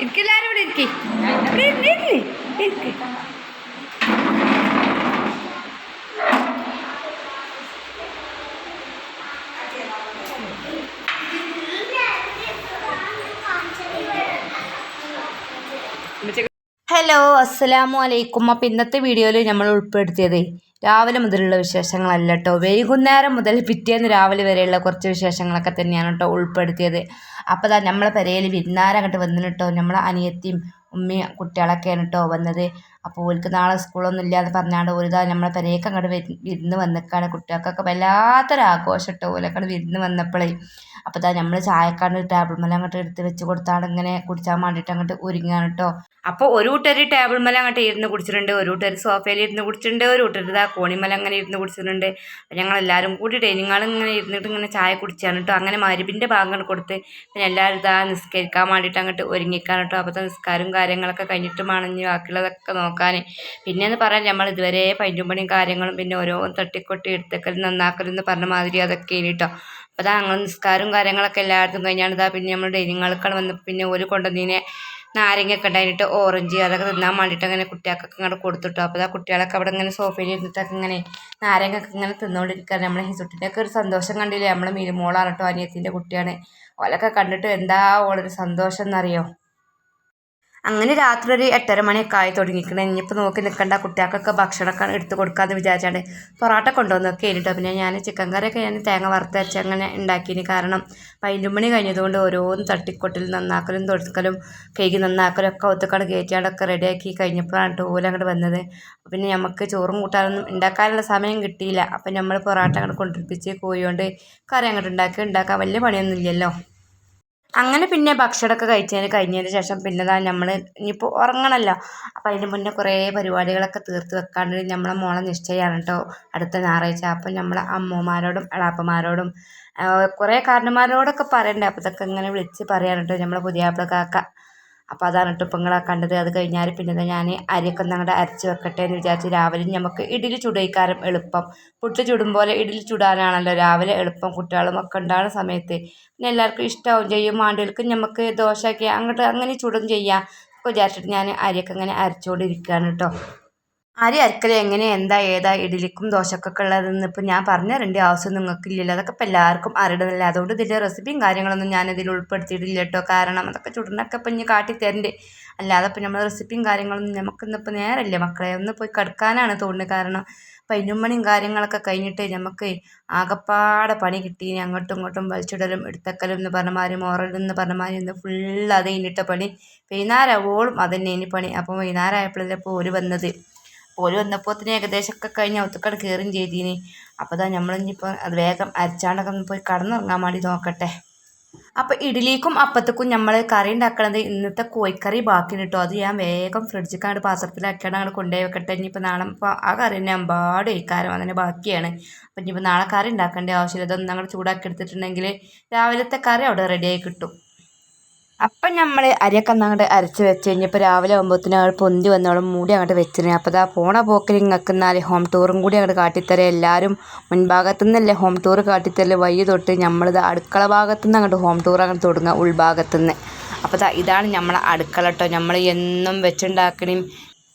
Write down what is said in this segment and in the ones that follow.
ഇരിക്കെല്ലാരും ഇവിടെ ഇരിക്കേ. ഇവിടെ ഇരുന്ന് ഹലോ അസ്സലാമു അലൈക്കും അപ്പം ഇന്നത്തെ വീഡിയോയിൽ നമ്മൾ ഉൾപ്പെടുത്തിയത് രാവിലെ മുതലുള്ള വിശേഷങ്ങളല്ല കേട്ടോ വൈകുന്നേരം മുതൽ പിറ്റേന്ന് രാവിലെ വരെയുള്ള കുറച്ച് വിശേഷങ്ങളൊക്കെ തന്നെയാണ് കേട്ടോ ഉൾപ്പെടുത്തിയത്. അപ്പോൾ ദാ നമ്മളെ പെരയിൽ വിരുന്നാരം അങ്ങോട്ട് വന്നിന് കേട്ടോ നമ്മളെ അനിയത്തിയും ഉമ്മയും കുട്ടികളൊക്കെയാണ് കേട്ടോ വന്നത്. അപ്പോൾ ഓൽക്ക് നാളെ സ്കൂളൊന്നും ഇല്ലാന്ന് പറഞ്ഞാണ്ട് ഒരു ഇതാ നമ്മളെ പെരേക്ക് അങ്ങോട്ട് വിരുന്ന് വന്നിക്കാണ്. കുട്ടികൾക്കൊക്കെ വല്ലാത്തൊരാഘോഷം കേട്ടോ ഓലൊക്കെ വിരുന്ന് വന്നപ്പോഴേ അപ്പോൾ ഇതാ നമ്മൾ ചായക്കാണ്ട് ടേബിൾ മേലെ അങ്ങോട്ട് എടുത്ത് വെച്ച് കൊടുത്താണ് ഇങ്ങനെ കുടിച്ചാൽ വേണ്ടിയിട്ട് അങ്ങോട്ട് ഒരുങ്ങാണ് കേട്ടോ അപ്പോൾ ഒരു കൂട്ടർ ടേബിൾ മേലെ അങ്ങോട്ട് ഇരുന്ന് കുടിച്ചിട്ടുണ്ട് ഒരു കൂട്ടർ സോഫയിൽ ഇരുന്ന് കുടിച്ചിട്ടുണ്ട് ഒരു കൂട്ടർ ഇതാ കോണിമല അങ്ങനെ ഇരുന്ന് കുടിച്ചിട്ടുണ്ട്. ഞങ്ങൾ എല്ലാവരും കൂടി ഡൈനിങ് ഇങ്ങനെ ഇരുന്നിട്ട് ഇങ്ങനെ ചായ കുടിച്ചാണ് കേട്ടോ അങ്ങനെ മരുവിന്റെ ഭാഗങ്ങൾ കൊടുത്ത് പിന്നെ എല്ലാവരും ഇതാ നിസ്കരിക്കാൻ വേണ്ടിയിട്ട് അങ്ങോട്ട് ഒരുങ്ങിക്കാൻ കേട്ടോ അപ്പോൾ നിസ്കാരവും കാര്യങ്ങളൊക്കെ കഴിഞ്ഞിട്ട് മണഞ്ഞ് ബാക്കിയുള്ളതൊക്കെ നോക്കാൻ പിന്നെയെന്ന് പറയാൻ നമ്മൾ ഇതുവരെ പൈന്റും പണിയും കാര്യങ്ങളും പിന്നെ ഓരോ തട്ടിക്കൊട്ടി എടുത്തക്കൽ നന്നാക്കലെന്ന് പറഞ്ഞ മാതിരി അതൊക്കെ കേട്ടോ അപ്പോൾ അതാ അങ്ങനെ നിസ്കാരവും കാര്യങ്ങളൊക്കെ എല്ലായിടത്തും കഴിഞ്ഞാണ് ഇതാ പിന്നെ നമ്മൾ ഡൈനിങ് ആൾക്കാണ് വന്നപ്പോൾ പിന്നെ ഒരു കൊണ്ടുവന്നതിനെ നാരങ്ങയൊക്കെ ഉണ്ടായിട്ട് ഓറഞ്ച് അതൊക്കെ തിന്നാൻ വേണ്ടിയിട്ട് അങ്ങനെ കുട്ടികൾക്കൊക്കെ ഇങ്ങോട്ട് കൊടുത്തിട്ടു. അപ്പോൾ ആ കുട്ടികളൊക്കെ അവിടെ ഇങ്ങനെ സോഫയിൽ ഇരുന്നിട്ടൊക്കെ ഇങ്ങനെ നാരങ്ങയൊക്കെ ഇങ്ങനെ തിന്നുകൊണ്ടിരിക്കുകയാണ് നമ്മളെ ഹിസുട്ടിന്റെ ഒക്കെ ഒരു സന്തോഷം കണ്ടില്ലേ? നമ്മളെ മിരുമോളാണ് കേട്ടോ അനിയത്തിന്റെ കുട്ടിയാണ്. ഓലൊക്കെ കണ്ടിട്ട് എന്താ ഓളൊരു സന്തോഷം എന്നറിയോ അങ്ങനെ രാത്രി ഒരു എട്ടര മണിയൊക്കെ ആയി തുടങ്ങിക്കണേ ഇനിയിപ്പോൾ നോക്കി നിൽക്കണ്ട കുട്ടികൾക്കൊക്കെ ഭക്ഷണമൊക്കെ എടുത്ത് കൊടുക്കാമെന്ന് വിചാരിച്ചാണ് പൊറോട്ട കൊണ്ടുവന്നൊക്കെ കഴിഞ്ഞിട്ടോ പിന്നെ ഞാൻ ചിക്കൻ കറിയൊക്കെ ഞാൻ തേങ്ങ വറുത്തരച്ച് അങ്ങനെ ഉണ്ടാക്കിയിന് കാരണം പതിനൊന്ന് മണി കഴിഞ്ഞതുകൊണ്ട് ഓരോന്ന് തട്ടിക്കൊട്ടിൽ നന്നാക്കലും തൊടുക്കലും കേക്ക് നന്നാക്കലും ഒക്കെ ഒത്തുക്കാട് കയറ്റിയാടൊക്കെ റെഡിയാക്കി കഴിഞ്ഞപ്പോഴാണ് ടൂല അങ്ങോട്ട് വന്നത്. പിന്നെ നമുക്ക് ചോറും കൂട്ടാനൊന്നും ഉണ്ടാക്കാനുള്ള സമയം കിട്ടിയില്ല. അപ്പം നമ്മൾ പൊറോട്ട അങ്ങോട്ട് കൊണ്ടിരിപ്പിച്ച് കോഴിയോണ്ട് കറി അങ്ങോട്ട് ഉണ്ടാക്കി. ഉണ്ടാക്കാൻ വലിയ പണിയൊന്നും ഇല്ലല്ലോ. അങ്ങനെ പിന്നെ ഭക്ഷണമൊക്കെ കഴിച്ചതിന് കഴിഞ്ഞതിന് ശേഷം പിന്നെ ദാ നമ്മൾ ഇനിയിപ്പോൾ ഉറങ്ങണമല്ലോ അപ്പോൾ അതിന് മുന്നേ കുറേ പരിപാടികളൊക്കെ തീർത്ത് വെക്കാണ്ട് നമ്മളെ മോളെ നിശ്ചയമാണ് കേട്ടോ അടുത്ത ഞായറാഴ്ച. അപ്പം നമ്മളെ അമ്മമാരോടും അളാപ്പമാരോടും കുറേ കാരണന്മാരോടൊക്കെ പറയണ്ടേ. അപ്പോൾ ഇതൊക്കെ ഇങ്ങനെ വിളിച്ച് പറയാൻ കേട്ടോ നമ്മളെ പുതിയാപ്പിള കാക്ക. അപ്പോൾ അതാണ് കേട്ടോ പെങ്ങളെ കണ്ടത്. അത് കഴിഞ്ഞാൽ പിന്നെ ഞാൻ അരിയൊക്കെ അങ്ങോട്ട് അരച്ച് വെക്കട്ടെ എന്ന് വിചാരിച്ച് രാവിലെ നമുക്ക് ഇഡ്ഡലി ചുടയിക്കാരം എളുപ്പം. പുട്ട് ചുടും പോലെ ഇഡ്ഡലി ചുടാനാണല്ലോ രാവിലെ എളുപ്പം കുട്ടികളും ഒക്കെ ഉണ്ടാകുന്ന സമയത്ത്. പിന്നെ എല്ലാവർക്കും ഇഷ്ടമാവും ചെയ്യും. മാണ്ടികൾക്ക് നമുക്ക് ദോശയൊക്കെ അങ്ങോട്ട് അങ്ങനെ ചുടും ചെയ്യാം. വിചാരിച്ചിട്ട് ഞാൻ അരിയൊക്കെ ഇങ്ങനെ അരച്ചുകൊണ്ടിരിക്കുകയാണ് കേട്ടോ അരി അരക്കൽ എങ്ങനെ എന്താ ഏതാ ഇഡലിക്കും ദോശക്കൊക്കെ ഉള്ളതെന്ന് ഇപ്പം ഞാൻ പറഞ്ഞിട്ടുണ്ട് ആവശ്യം ആവശ്യം നിങ്ങൾക്കില്ലല്ലോ. അതൊക്കെ ഇപ്പം എല്ലാവർക്കും അറിയണമെന്നില്ല അതുകൊണ്ട് ഇതിന്റെ റെസിപ്പിയും കാര്യങ്ങളൊന്നും ഞാൻ ഇതിൽ ഉൾപ്പെടുത്തിയിട്ടില്ല കേട്ടോ. കാരണം അതൊക്കെ ചുടനൊക്കെ ഇപ്പം ഇനി കാട്ടി തരണ്ടേ അല്ലാതെ ഇപ്പം നമ്മൾ റെസിപ്പിയും കാര്യങ്ങളൊന്നും നമുക്കിന്നിപ്പോൾ നേരമില്ല. മക്കളെ ഒന്ന് പോയി കിടക്കാനാണ് തോന്നുന്നത്. കാരണം പതിനൊമ്മണിയും കാര്യങ്ങളൊക്കെ കഴിഞ്ഞിട്ട് നമുക്ക് ആകപ്പാടെ പണി കിട്ടി. അങ്ങോട്ടും ഇങ്ങോട്ടും വലിച്ചിടലും എടുത്തക്കലും എന്ന് പറഞ്ഞ മാതിരി മോറലും എന്ന് പറഞ്ഞ മാതിരി ഇന്ന് ഫുൾ അത് കഴിഞ്ഞിട്ട പണി. വൈകുന്നേരം ആവോളും അതന്നെ ഇനി പണി. അപ്പം വൈകുന്നേരം ആയപ്പോഴല്ലേ ഇപ്പോൾ ഒരു വന്നത്. ഓൽ വന്നപ്പോൾ തന്നെ ഏകദേശം ഏകദേശമൊക്കെ കഴിഞ്ഞ് ഒത്തുക്കട കയറുകയും ചെയ്തീനി. അപ്പോൾ ഇതാ നമ്മളിനിയിപ്പോൾ അത് വേഗം അരച്ചാണ്ടൊക്കെ ഒന്ന് പോയി കടന്നിറങ്ങാൻ വേണ്ടി നോക്കട്ടെ. അപ്പോൾ ഇഡ്ഡലിക്കും അപ്പത്തേക്കും നമ്മൾ കറി ഉണ്ടാക്കണത് ഇന്നത്തെ കോഴിക്കറി ബാക്കി കേട്ടോ അത് ഞാൻ വേഗം ഫ്രിഡ്ജിൽ കണ്ട് പാത്രത്തിലാക്കിയാണ് അങ്ങോട്ട് കൊണ്ടുപോയി വെക്കട്ടെ. ഇനിയിപ്പോൾ നാളെ ഇപ്പോൾ ആ കറി തന്നെ അമ്പാട് ഇക്കാരം അതിന് ബാക്കിയാണ്. അപ്പം ഇനിയിപ്പോൾ നാളെ കറി ഉണ്ടാക്കേണ്ട ആവശ്യമില്ല. ഇതൊന്നും അങ്ങോട്ട് ചൂടാക്കി എടുത്തിട്ടുണ്ടെങ്കിൽ രാവിലത്തെ കറി അവിടെ റെഡിയായി കിട്ടും. അപ്പം നമ്മൾ അരിയൊക്കെ അങ്ങോട്ട് അരച്ച് വെച്ച് കഴിഞ്ഞപ്പോൾ രാവിലെ ആകുമ്പോഴത്തേനും അവൾ പൊന്തി വന്നോളും മൂടി അങ്ങോട്ട് വെച്ചിരുന്നു അപ്പോൾ ഇതാ പോണ പോക്കിൽ നിങ്ങൾക്ക് എന്നാൽ ഹോം ടൂറും കൂടി അങ്ങോട്ട് കാട്ടിത്തരാം. എല്ലാവരും മുൻഭാഗത്തു നിന്നല്ലേ ഹോം ടൂർ കാട്ടിത്തരൽ. വഴി തൊട്ട് നമ്മളിത് അടുക്കള ഭാഗത്തു നിന്ന് അങ്ങോട്ട് ഹോം ടൂർ അങ്ങോട്ട് തുടങ്ങുക ഉൾഭാഗത്തു നിന്ന് അപ്പോൾ ഇതാണ് നമ്മളെ അടുക്കള കേട്ടോ നമ്മൾ എന്നും വെച്ചുണ്ടാക്കണേയും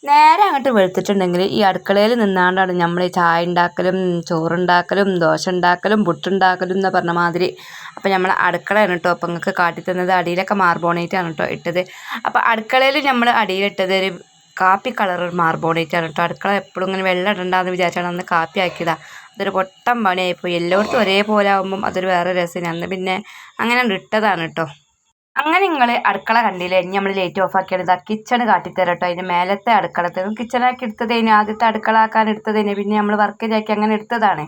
നേരെ അങ്ങോട്ട് വെളുത്തിട്ടുണ്ടെങ്കിൽ ഈ അടുക്കളയിൽ നിന്നാണ്ടാണ് നമ്മൾ ചായ ഉണ്ടാക്കലും ചോറുണ്ടാക്കലും ദോശ ഉണ്ടാക്കലും പുട്ടുണ്ടാക്കലും എന്ന് പറഞ്ഞ മാതിരി. അപ്പോൾ നമ്മൾ അടുക്കളയാണ് കേട്ടോ. അപ്പം നിങ്ങൾക്ക് കാട്ടിത്തന്നത് അടിയിലൊക്കെ മാർബോണേറ്റാണ് കേട്ടോ ഇട്ടത്. അപ്പോൾ അടുക്കളയിൽ നമ്മൾ അടിയിലിട്ടത് ഒരു കാപ്പി കളർ ആണ് കേട്ടോ. അടുക്കള എപ്പോഴും ഇങ്ങനെ വെള്ളം ഇടണ്ടെന്ന് വിചാരിച്ചാണ് അന്ന് കാപ്പി ആക്കിയതാണ് അതൊരു പൊട്ടം പണിയായിപ്പോയി എല്ലായിടത്തും ഒരേപോലെ ആകുമ്പം അതൊരു വേറെ രസമാണ് അന്ന് പിന്നെ അങ്ങനെ ഇട്ടതാണ് കേട്ടോ. അങ്ങനെ നിങ്ങൾ അടുക്കള കണ്ടില്ലേ? ഇനി നമ്മൾ ലൈറ്റ് ഓഫ് ആക്കിയാണ് ഇതാ കിച്ചൺ കാട്ടിത്തരട്ടോ. കേട്ടോ അതിന്റെ മേലത്തെ അടുക്കളത്തെ കിച്ചണാക്കി എടുത്തതേന് ആദ്യത്തെ അടുക്കള ആക്കാൻ എടുത്തതേന് പിന്നെ നമ്മൾ വർക്ക് ഇതാക്കി അങ്ങനെ എടുത്തതാണ്.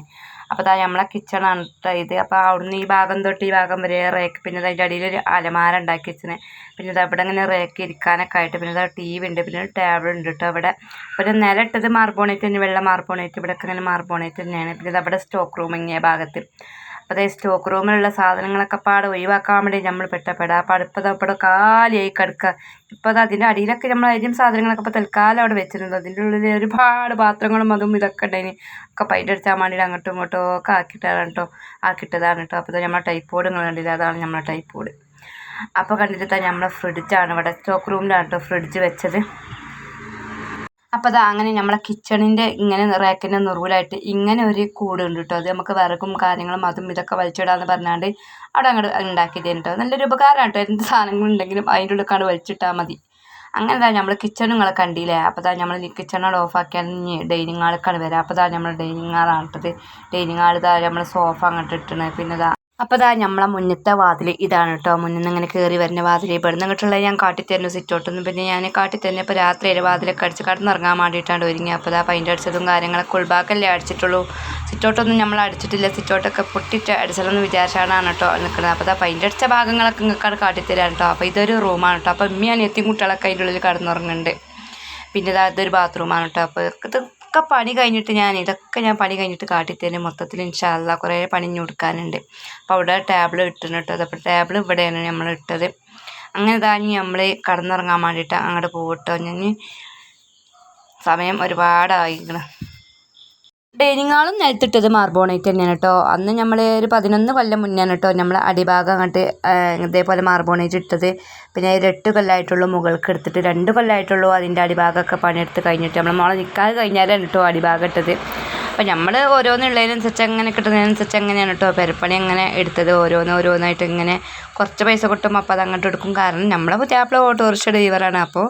അപ്പോൾ അതാ നമ്മളെ കിച്ചണാണ് കേട്ടോ ഇത്. അപ്പോൾ അവിടുന്ന് ഈ ഭാഗം തൊട്ട് ഈ ഭാഗം വരെ റേക്ക് പിന്നെ അതിന്റെ അടിയിൽ ഒരു അലമാര ഉണ്ടാക്കി വെച്ചിന് പിന്നെ ഇത് അവിടെ ഇങ്ങനെ റേക്ക് ഇരിക്കാനൊക്കെ ആയിട്ട് പിന്നെ ഇതാ ടി വി ഉണ്ട്. പിന്നെ ഒരു ടേബിൾ ഉണ്ട് കേട്ടോ അവിടെ. പിന്നെ നില ഇട്ടത് മാർബോണേറ്റ് തന്നെ വെള്ള മാർബോണേറ്റ് ഇവിടെയൊക്കെ ഇങ്ങനെ മാർബോണേറ്റ് തന്നെയാണ്. പിന്നെ ഇത് അവിടെ സ്റ്റോക്ക് റൂം ഇങ്ങനെ ഭാഗത്ത്. അപ്പോൾ സ്റ്റോക്ക് റൂമിലുള്ള സാധനങ്ങളൊക്കെ പാടെ ഒഴിവാക്കാൻ വേണ്ടി നമ്മൾ പെട്ടപ്പെടാം. അപ്പോൾ അടുപ്പത് അവിടെ കാലിയായി കിടക്കുക. ഇപ്പോൾ അത് അതിന്റെ അടിയിലൊക്കെ നമ്മൾ അരിയും സാധനങ്ങളൊക്കെ ഇപ്പോൾ തൽക്കാലം അവിടെ വെച്ചിരുന്നത് അതിന്റെ ഉള്ളിൽ ഒരുപാട് പാത്രങ്ങളും അതും ഇതൊക്കെ ഉണ്ടായിന് ഒക്കെ പൈന്റെ അടിച്ചാൽ വേണ്ടിയിട്ട് അങ്ങോട്ടും ഇങ്ങോട്ടും ഒക്കെ ആക്കിയിട്ടാണ് കേട്ടോ ആക്കിയിട്ടതാണ് കേട്ടോ അപ്പോൾ നമ്മളെ ടൈപ്പ് ബോർഡ് നിങ്ങൾ കണ്ടില്ല? അതാണ് നമ്മളെ ടൈപ്പോഡ് അപ്പോൾ കണ്ടിട്ട് നമ്മളെ ഫ്രിഡ്ജാണ് ഇവിടെ. സ്റ്റോക്ക് റൂമിലാണ് കേട്ടോ ഫ്രിഡ്ജ് വെച്ചത്. അപ്പോൾ അത് അങ്ങനെ നമ്മളെ കിച്ചണിന്റെ ഇങ്ങനെ റാക്കിന്റെ നിറവിലായിട്ട് ഇങ്ങനെ ഒരു കൂട് ഉണ്ട് കേട്ടോ അത് നമുക്ക് വിറകും കാര്യങ്ങളും അതും ഇതൊക്കെ വലിച്ചിടാന്ന് പറഞ്ഞാണ്ട് അവിടെ അങ്ങോട്ട് ഉണ്ടാക്കി തരും കേട്ടോ നല്ലൊരു ഉപകാരമാണ് കേട്ടോ എന്ത് സാധനങ്ങളുണ്ടെങ്കിലും അതിന്റെ ഉള്ളിൽ വലിച്ചിട്ടാൽ മതി. അങ്ങനെ തന്നെ നമ്മൾ കിച്ചൺ കണ്ടില്ലേ? അപ്പോൾ തന്നെ നമ്മൾ കിച്ചണോട് ഓഫാക്കിയാൽ ഡൈനിങ് ഹാളിലേക്കാണ് വരിക അപ്പോൾ തന്നെ നമ്മൾ ഡൈനിങ് ഹാളാണ് ഇട്ടത് ഡൈനിങ് ഹാൾ ഇതാ. നമ്മൾ സോഫ അങ്ങോട്ട് ഇട്ടണേ. പിന്നെ ഇതാ അപ്പോൾ ഇതാ നമ്മളെ മുന്നത്തെ വാതിൽ ഇതാണ് കേട്ടോ മുന്നിൽ നിന്ന് ഇങ്ങനെ കയറി വരുന്ന വാതിൽ ഇവിടുന്ന് ഇങ്ങോട്ടുള്ള ഞാൻ കാട്ടിത്തരുന്നു സിറ്റോട്ടൊന്നും പിന്നെ ഞാൻ കാട്ടിത്തരുന്ന ഇപ്പോൾ രാത്രിയിൽ വാതിലൊക്കെ അടിച്ച് കടന്നിറങ്ങാൻ വേണ്ടിയിട്ടാണ് ഒരുങ്ങി അപ്പോൾ ഇതാ പൈന്റ് അടിച്ചതും കാര്യങ്ങളൊക്കെ ഉൾബാക്കല്ലേ അടിച്ചിട്ടുള്ളൂ. സിറ്റോട്ടൊന്നും നമ്മൾ അടിച്ചിട്ടില്ല. സിറ്റോട്ടൊക്കെ പൊട്ടിട്ട് അടിച്ചാലെന്ന് വിചാരിച്ചാണ് കേട്ടോ നിൽക്കുന്നത് അപ്പോൾ ഇതാ പൈന്റ് അടിച്ച ഭാഗങ്ങളൊക്കെ നിങ്ങൾക്കാണ് കാട്ടിത്തരാണ് കേട്ടോ അപ്പോൾ ഇതൊരു റൂമാണ് കേട്ടോ അപ്പോൾ ഇമ്മിയാണ് എത്തിയും കുട്ടികളൊക്കെ അതിന്റെ ഉള്ളിൽ കടന്നിറങ്ങുന്നുണ്ട് പിന്നെ ഇതാ ഇതൊരു ബാത്റൂമാണ് കേട്ടോ അപ്പോൾ ഇതൊക്കെ പണി കഴിഞ്ഞിട്ട് ഞാൻ ഇതൊക്കെ ഞാൻ പണി കഴിഞ്ഞിട്ട് കാട്ടിത്തരും. മൊത്തത്തിൽ ഇൻഷാല്ല കുറേ പണി കൊടുക്കാനുണ്ട്. അപ്പോൾ അവിടെ ടേബിൾ ഇട്ടിട്ടുണ്ട് കേട്ടോ. അപ്പോൾ ടേബിൾ ഇവിടെയാണ് നമ്മൾ ഇട്ടത്. അങ്ങനെ താനി നമ്മൾ കടന്നിറങ്ങാൻ വേണ്ടിയിട്ട് അങ്ങോട്ട് പോകട്ടോ ഞാൻ സമയം ഒരുപാടായിക്കണം ഡൈനിങ് നിലത്തിട്ടത് മാർബോണൈറ്റ് തന്നെയാണ് കേട്ടോ. അന്ന് നമ്മൾ ഒരു പതിനൊന്ന് കൊല്ലം മുന്നെയാണ് കേട്ടോ നമ്മൾ അടിഭാഗം അങ്ങോട്ട് ഇതേപോലെ മാർബോണൈറ്റ് ഇട്ടത്. പിന്നെ എട്ട് കൊല്ലമായിട്ടുള്ളൂ മുകൾക്ക് എടുത്തിട്ട്. രണ്ട് കൊല്ലമായിട്ടുള്ളൂ അതിന്റെ അടിഭാഗമൊക്കെ പണിയെടുത്ത് കഴിഞ്ഞിട്ട്. നമ്മൾ മോളെ നിൽക്കാതെ കഴിഞ്ഞാലാണ് കേട്ടോ അടിഭാഗം ഇട്ടത്. അപ്പം നമ്മൾ ഓരോന്നുള്ളതിനനുസരിച്ച് അങ്ങനെ കിട്ടുന്നതിനനുസരിച്ച് അങ്ങനെയാണ് കേട്ടോ പെരപ്പണി അങ്ങനെ എടുത്തത് ഓരോന്ന് ഓരോന്നായിട്ട് ഇങ്ങനെ കുറച്ച് പൈസ കിട്ടുമ്പോൾ അപ്പോൾ അത് അങ്ങോട്ട് എടുക്കും. കാരണം നമ്മളെ പുതിയാപ്പിള ഓട്ടോറിക്ഷ ഡ്രൈവറാണ് അപ്പോൾ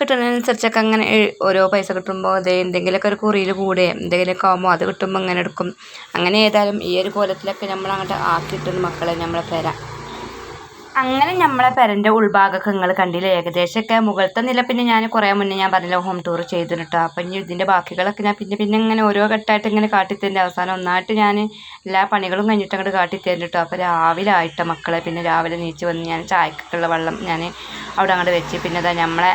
കിട്ടുന്നതിനനുസരിച്ചൊക്കെ അങ്ങനെ ഓരോ പൈസ കിട്ടുമ്പോൾ അതേ എന്തെങ്കിലുമൊക്കെ ഒരു കുറിയിൽ കൂടെ എന്തെങ്കിലുമൊക്കെ ആകുമ്പോൾ അത് കിട്ടുമ്പോൾ അങ്ങനെ എടുക്കും. അങ്ങനെ ഏതായാലും ഈ ഒരു കോലത്തിലൊക്കെ നമ്മൾ അങ്ങോട്ട് ആക്കിയിട്ടുണ്ട് മക്കളെ നമ്മളെ പെര. അങ്ങനെ നമ്മളെ പെരന്റെ ഉൾഭാഗമൊക്കെ നിങ്ങൾ കണ്ടില്ലേ? ഏകദേശമൊക്കെ മുകളിലത്തെ നില പിന്നെ ഞാൻ കുറേ മുന്നേ ഞാൻ പറഞ്ഞില്ല ഹോം ടൂർ ചെയ്തു കേട്ടോ അപ്പം ഇനി ഇതിന്റെ ബാക്കികളൊക്കെ ഞാൻ പിന്നെ പിന്നെ ഇങ്ങനെ ഓരോ ഘട്ടമായിട്ട് ഇങ്ങനെ കാട്ടിത്തരുന്ന. അവസാനം ഒന്നായിട്ട് ഞാൻ എല്ലാ പണികളും കഴിഞ്ഞിട്ട് അങ്ങോട്ട് കാട്ടിത്തരുന്നു കേട്ടോ അപ്പോൾ രാവിലെ ആയിട്ട് മക്കളെ പിന്നെ രാവിലെ നീച്ച് വന്ന് ഞാൻ ചായക്കുള്ള വെള്ളം ഞാൻ അവിടെ അങ്ങോട്ട് വെച്ച്. പിന്നെ അതാ നമ്മളെ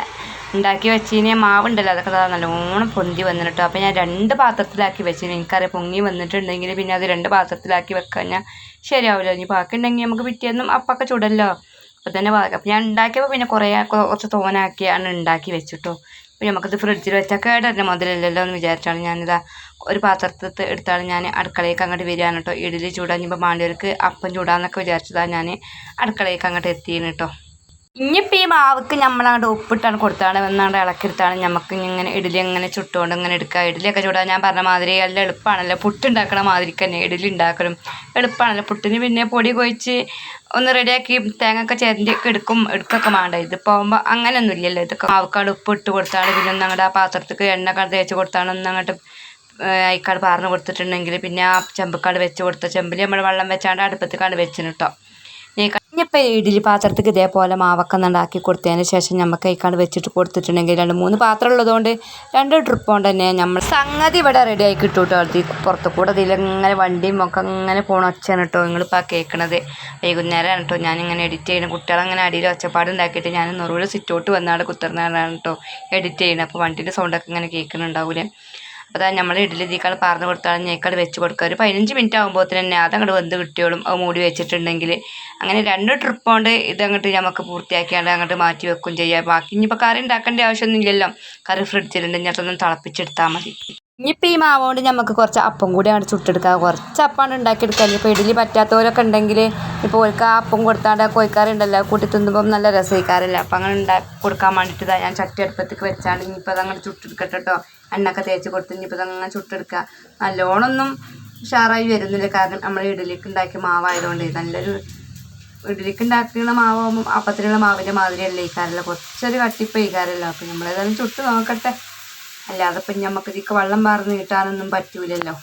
ഉണ്ടാക്കി വെച്ചിന്. മാവുണ്ടല്ലോ അതൊക്കെ നല്ലോണം പൊന്തി വന്നിട്ടോ അപ്പോൾ ഞാൻ രണ്ട് പാത്രത്തിലാക്കി വെച്ചിന്. എനിക്കറിയാം പൊങ്ങി വന്നിട്ടുണ്ടെങ്കിൽ പിന്നെ അത് രണ്ട് പാത്രത്തിലാക്കി വെക്കാൻ ഞാൻ ശരിയാവില്ല. ഇനി ബാക്കി ഉണ്ടെങ്കിൽ നമുക്ക് പിറ്റേന്നും അപ്പൊക്കെ ചുടല്ലോ. അപ്പോൾ തന്നെ അപ്പം ഞാൻ ഉണ്ടാക്കിയപ്പോൾ പിന്നെ കുറേ കുറച്ച് തോനാക്കിയാണ് ഉണ്ടാക്കി വെച്ചിട്ടോ. അപ്പോൾ നമുക്കത് ഫ്രിഡ്ജിൽ വെച്ചാൽ കേടല്ല മുതലല്ലല്ലോ എന്ന് വിചാരിച്ചാണ് ഞാനിതാ ഒരു പാത്രത്തിൽ എടുത്താണ് ഞാൻ അടുക്കളയ്ക്ക് അങ്ങോട്ട് വരികയാണ് കേട്ടോ. ഇഡലി ചൂടാഞ്ഞപ്പോൾ മാണ്ടിയവർക്ക് അപ്പം ചൂടാന്നൊക്കെ വിചാരിച്ചതാണ് ഞാൻ അടുക്കളയ്ക്ക് അങ്ങോട്ട് എത്തിയാണ് കേട്ടോ. ഇനിയിപ്പോൾ ഈ മാവക്ക് നമ്മളങ്ങോട്ട് ഉപ്പിട്ടാണ് കൊടുത്താണ് വന്നാണ്ട് ഇളക്കിയെടുത്താണ് നമുക്ക് ഇങ്ങനെ ഇഡലി ഇങ്ങനെ ചുട്ടുകൊണ്ട് ഇങ്ങനെ എടുക്കുക ഇഡലിയൊക്കെ ചൂടാൻ ഞാൻ പറഞ്ഞ മാതിരി എല്ലാം എളുപ്പമാണല്ലോ പുട്ടുണ്ടാക്കണ മാതിരിക്ക് തന്നെ ഇഡലി ഉണ്ടാക്കലും എളുപ്പമാണല്ലോ പുട്ടിന് പിന്നെ പൊടി കൊഴിച്ച് ഒന്ന് റെഡിയാക്കി തേങ്ങയൊക്കെ ഒക്കെ എടുക്കും എടുക്കൊക്കെ വേണ്ട ഇത് പോകുമ്പോൾ അങ്ങനെയൊന്നും ഇല്ലല്ലോ. ഇതൊക്കെ മാവക്കാട് ഉപ്പ് ഇട്ട് കൊടുത്താണ് പിന്നെ ഒന്ന് അങ്ങോട്ട് ആ പാത്രത്തേക്ക് എണ്ണ തേച്ച് കൊടുത്താണ് ഒന്ന് അങ്ങോട്ട് അയക്കാട് പാർന്ന് കൊടുത്തിട്ടുണ്ടെങ്കിൽ പിന്നെ ആ ചെമ്പക്കാട് വെച്ച് കൊടുത്ത ചെമ്പിൽ നമ്മൾ വെള്ളം വെച്ചാണ്ട് അടുപ്പത്തേക്കാണ്ട് വെച്ചിന് കേട്ടോ ഇനിയിപ്പോൾ ഇഡ്ഡലി പാത്രത്തേക്ക് ഇതേപോലെ മാവൊക്കെ ഉണ്ടാക്കി കൊടുത്തതിന് ശേഷം നമുക്ക് കൈക്കാണ്ട് വെച്ചിട്ട് കൊടുത്തിട്ടുണ്ടെങ്കിൽ രണ്ട് മൂന്ന് പാത്രം ഉള്ളതുകൊണ്ട് രണ്ട് ട്രിപ്പ് കൊണ്ട് തന്നെ നമ്മൾ സംഗതി ഇവിടെ റെഡി ആയി കിട്ടും കേട്ടോ അത് പുറത്തു കൂടെ ഇതിലിങ്ങനെ വണ്ടിയും ഒക്കെ ഇങ്ങനെ പോണ ഒച്ചയാണ് കേട്ടോ നിങ്ങളിപ്പോൾ കേൾക്കണത് വൈകുന്നേരമാണ് കേട്ടോ. ഞാനിങ്ങനെ എഡിറ്റ് ചെയ്യണം. കുട്ടികളങ്ങനെ അടിയിൽ ഒച്ചപ്പാട് ഉണ്ടാക്കിയിട്ട് ഞാൻ നെറുവിൽ സിറ്റോട്ട് വന്നാണ് കുത്തിർന്നാണ് കേട്ടോ എഡിറ്റ് ചെയ്യണം. അപ്പോൾ വണ്ടീന്റെ സൗണ്ടൊക്കെ ഇങ്ങനെ കേൾക്കുന്നുണ്ടാവില്ലേ അതാ നമ്മൾ ഇഡ്ഡലി ഇതിക്കാൾ പാർന്ന് കൊടുത്താൽ ഞേക്കാൾ വെച്ച് കൊടുക്കുക ഒരു പതിനഞ്ച് മിനിറ്റ് ആകുമ്പോൾ തന്നെ അതങ്ങോട്ട് വെന്ത് കിട്ടിയോളും. അത് മൂടി വെച്ചിട്ടുണ്ടെങ്കിൽ അങ്ങനെ രണ്ട് ട്രിപ്പ് കൊണ്ട് ഇതങ്ങോട്ട് നമുക്ക് പൂർത്തിയാക്കിയാണ്ട് അങ്ങോട്ട് മാറ്റി വെക്കും ചെയ്യാം. ബാക്കി ഇനിയിപ്പോൾ കറി ഉണ്ടാക്കേണ്ട ആവശ്യമൊന്നും ഇല്ലല്ലോ. കറി ഫ്രിഡ്ജിലുണ്ട്. അതൊന്നും തിളപ്പിച്ചെടുത്താൽ മതി. ഇനിയിപ്പോൾ ഈ മാവുകൊണ്ട് നമുക്ക് കുറച്ച് അപ്പം കൂടി അങ്ങോട്ട് ചുട്ടെടുക്കാം. കുറച്ച് അപ്പാണ് ഉണ്ടാക്കിയെടുക്കുക ഇനിയിപ്പോൾ ഇഡലി പറ്റാത്തവരൊക്കെ ഉണ്ടെങ്കിൽ ഇപ്പോൾ ഓർക്ക് ആ അപ്പം കൊടുത്താണ്ട് കോഴിക്കാറുണ്ടല്ലോ കൂട്ടി തിന്നുമ്പം നല്ല രസമായിക്കാറില്ല അപ്പം അങ്ങനെ ഉണ്ടാക്കി കൊടുക്കാൻ വേണ്ടിയിട്ട് ഞാൻ ചട്ടി അടുപ്പത്തേക്ക് വെച്ചാണ്ട് ഇനിയിപ്പോൾ അത് അങ്ങനെ ചുട്ടെടുക്കട്ടെ കേട്ടോ എണ്ണയൊക്കെ തേച്ച് കൊടുത്ത് ഇനിയിപ്പോൾ ഇതങ്ങനെ ചുട്ടെടുക്കുക. നല്ലോണമൊന്നും ഉഷാറായി വരുന്നില്ല. കാരണം നമ്മൾ ഇഡലിക്ക് ഉണ്ടാക്കിയ മാവായതുകൊണ്ട് നല്ലൊരു ഇഡലിക്ക് ഉണ്ടാക്കുന്ന മാവാകുമ്പോൾ അപ്പത്തിനുള്ള മാവിന്റെ മാതിരിയല്ല ഈ കാരല്ല കുറച്ചൊരു കട്ടിപ്പ് ഈ അപ്പോൾ അപ്പം നമ്മളേതായാലും ചുട്ട് നോക്കട്ടെ. അല്ലാതെ ഇപ്പം നമുക്ക് ഇതിക്ക് വെള്ളം പാർന്ന് കിട്ടാനൊന്നും പറ്റൂലല്ലോ.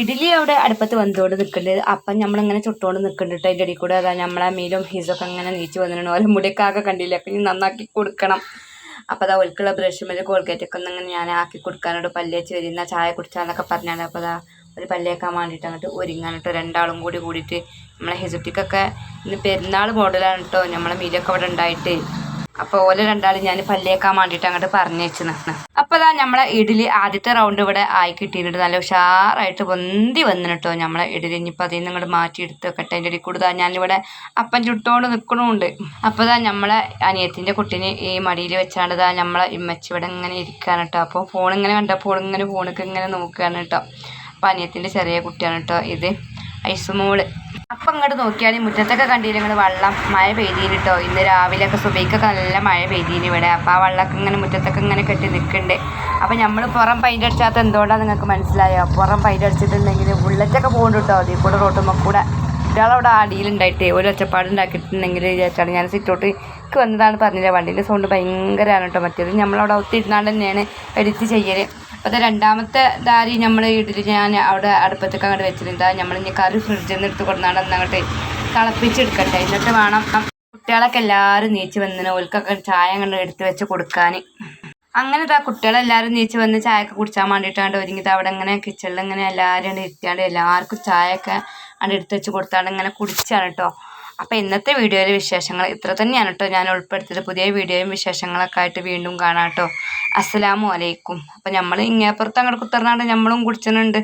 ഇഡലി അവിടെ അടുപ്പത്ത് വന്നുകൊണ്ട് നിൽക്കുന്നുണ്ട് അപ്പം നമ്മളിങ്ങനെ ചുട്ടുകൊണ്ട് നിൽക്കുന്നുണ്ട് അതിന്റെ ഇടയിൽ കൂടെ അതാ നമ്മളെ മീലും ഹീസൊക്കെ അങ്ങനെ നീച്ച് വന്നിട്ടുണ്ട്. ഓരോ മുടിയൊക്കെ ആകെ കണ്ടില്ല? അപ്പം ഇനി നന്നാക്കി കൊടുക്കണം. അപ്പോൾ അതാ ഒൽക്കുള്ള ബ്രഷ് ഒരു കോൾഗേറ്റൊക്കെ ഒന്ന് അങ്ങനെ ഞാൻ ആക്കി കൊടുക്കാനോട് പല്ലേച്ച് വരുന്ന ചായ കുടിച്ചാന്നൊക്കെ പറഞ്ഞാൽ അപ്പോൾ അതാ ഒരു പല്ലേക്കാൻ വേണ്ടിയിട്ട് അങ്ങോട്ട് ഒരുങ്ങാൻ രണ്ടാളും കൂടി കൂടിയിട്ട് നമ്മളെ ഹിസുട്ടിക്കൊക്കെ ഇന്ന് പെരുന്നാൾ മോഡലാണ് കേട്ടോ നമ്മളെ മീലൊക്കെ അവിടെ ഉണ്ടായിട്ട് അപ്പോൾ ഓല രണ്ടാളും ഞാൻ പല്ലേക്കാൻ വേണ്ടിയിട്ട് അങ്ങോട്ട് പറഞ്ഞു നിന്ന്. അപ്പോൾ അതാ നമ്മളെ ഇഡലി ആദ്യത്തെ റൗണ്ട് ഇവിടെ ആയി കിട്ടിയിട്ടുണ്ട്. നല്ല ഉഷാറായിട്ട് പൊന്തി വന്നിട്ടോ നമ്മളെ ഇഡലി. ഇനിയിപ്പോൾ അതിൽ നിന്ന് ഇങ്ങോട്ട് മാറ്റി എടുത്ത് വെക്കട്ടെ അതിന്റെ ഇടയിൽ കൂടുതൽ ഞാനിവിടെ അപ്പം ചുട്ടുകൊണ്ട് നിൽക്കണമുണ്ട് അപ്പോൾ നമ്മളെ അനിയത്തിന്റെ കുട്ടീനെ ഈ മടിയിൽ വെച്ചാണ്ട് ഇതാ നമ്മളെ ഇമ്മച്ചി ഇവിടെ ഇങ്ങനെ ഇരിക്കുകയാണ് കേട്ടോ അപ്പോൾ ഫോൺ ഇങ്ങനെ കണ്ടപ്പോൾ ഇങ്ങനെ ഫോണൊക്കെ ഇങ്ങനെ നോക്കുകയാണ് കേട്ടോ അപ്പോൾ അനിയത്തിന്റെ ചെറിയ കുട്ടിയാണ് കേട്ടോ ഇത്. ഐസുമോൾ. അപ്പം ഇങ്ങോട്ട് നോക്കിയാൽ മുറ്റത്തൊക്കെ കണ്ടില്ല ഇങ്ങനെ വെള്ളം മഴ പെയ്തീന് കേട്ടോ ഇന്ന് രാവിലെയൊക്കെ സുബൈക്കൊക്കെ നല്ല മഴ പെയ്തീന് ഇവിടെ. അപ്പോൾ ആ വെള്ളമൊക്കെ ഇങ്ങനെ മുറ്റത്തൊക്കെ ഇങ്ങനെ കെട്ടി നിൽക്കുന്നുണ്ട് അപ്പോൾ നമ്മൾ പുറം പൈന്റ് അടിച്ചാത്ത എന്തുകൊണ്ടാണ് നിങ്ങൾക്ക് മനസ്സിലായോ? പുറം പൈന്റ് അടിച്ചിട്ടുണ്ടെങ്കിൽ ബുള്ളറ്റൊക്കെ പോകുന്നുണ്ട് കേട്ടോ അതിൽ കൂടെ റോട്ടുമ്പോൾ കൂടെ. ഒരാളവിടെ അടിയിലുണ്ടായിട്ട് ഒരു ഒച്ചപ്പാട് ഉണ്ടാക്കിയിട്ടുണ്ടെങ്കിൽ വിചാരിച്ചാണ്. ഞാൻ സിറ്റോട്ട് വന്നതാണ് പറഞ്ഞില്ല വണ്ടീന്റെ സൗണ്ട് ഭയങ്കരമാണ് കേട്ടോ മറ്റേത് നമ്മളവിടെ ഒത്തിരുന്നാണ്ട് തന്നെയാണ് എഡിറ്റ് ചെയ്യൽ അപ്പോൾ രണ്ടാമത്തെ ദാരി നമ്മൾ ഇടിൽ ഞാൻ അവിടെ അടുപ്പത്തൊക്കെ അങ്ങോട്ട് വെച്ചിട്ടുണ്ട്. നമ്മൾ ഇനി കറി ഫ്രിഡ്ജിൽ നിന്ന് എടുത്ത് ഒന്ന് അങ്ങോട്ട് തിളപ്പിച്ചെടുക്കട്ടെ. എന്നിട്ട് വേണം കുട്ടികളൊക്കെ എല്ലാവരും നീച്ച് വന്നിന്. ഓൽക്കൊക്കെ ചായ അങ്ങോട്ട് എടുത്ത് വെച്ച് കൊടുക്കാൻ അങ്ങനെ ഇതാ കുട്ടികളെല്ലാവരും നീച്ച് വന്ന് ചായ ഒക്കെ കുടിച്ചാൻ വേണ്ടിയിട്ടാണ്ട് ഒരുങ്ങിയത് അവിടെ ഇങ്ങനെ കിച്ചണിൽ ഇങ്ങനെ എല്ലാവരും ഇരുത്തിയാണ്ട് എല്ലാവർക്കും ചായയൊക്കെ അവിടെ എടുത്ത് വെച്ച് കൊടുത്താണ്ട് ഇങ്ങനെ കുടിച്ചാണ് കേട്ടോ അപ്പോൾ ഇന്നത്തെ വീഡിയോയിലെ വിശേഷങ്ങൾ ഇത്ര തന്നെയാണ് കേട്ടോ. ഞാൻ ഉൾപ്പെടുത്തിയത് പുതിയ വീഡിയോയും വിശേഷങ്ങളൊക്കെ ആയിട്ട് വീണ്ടും കാണാം കേട്ടോ. അസ്സലാമു അലൈക്കും. അപ്പോൾ നമ്മൾ ഇങ്ങേപ്പുറത്ത് അങ്ങോട്ട് കുത്തർന്നാണ്ട് നമ്മളും കുടിച്ചിട്ടുണ്ട്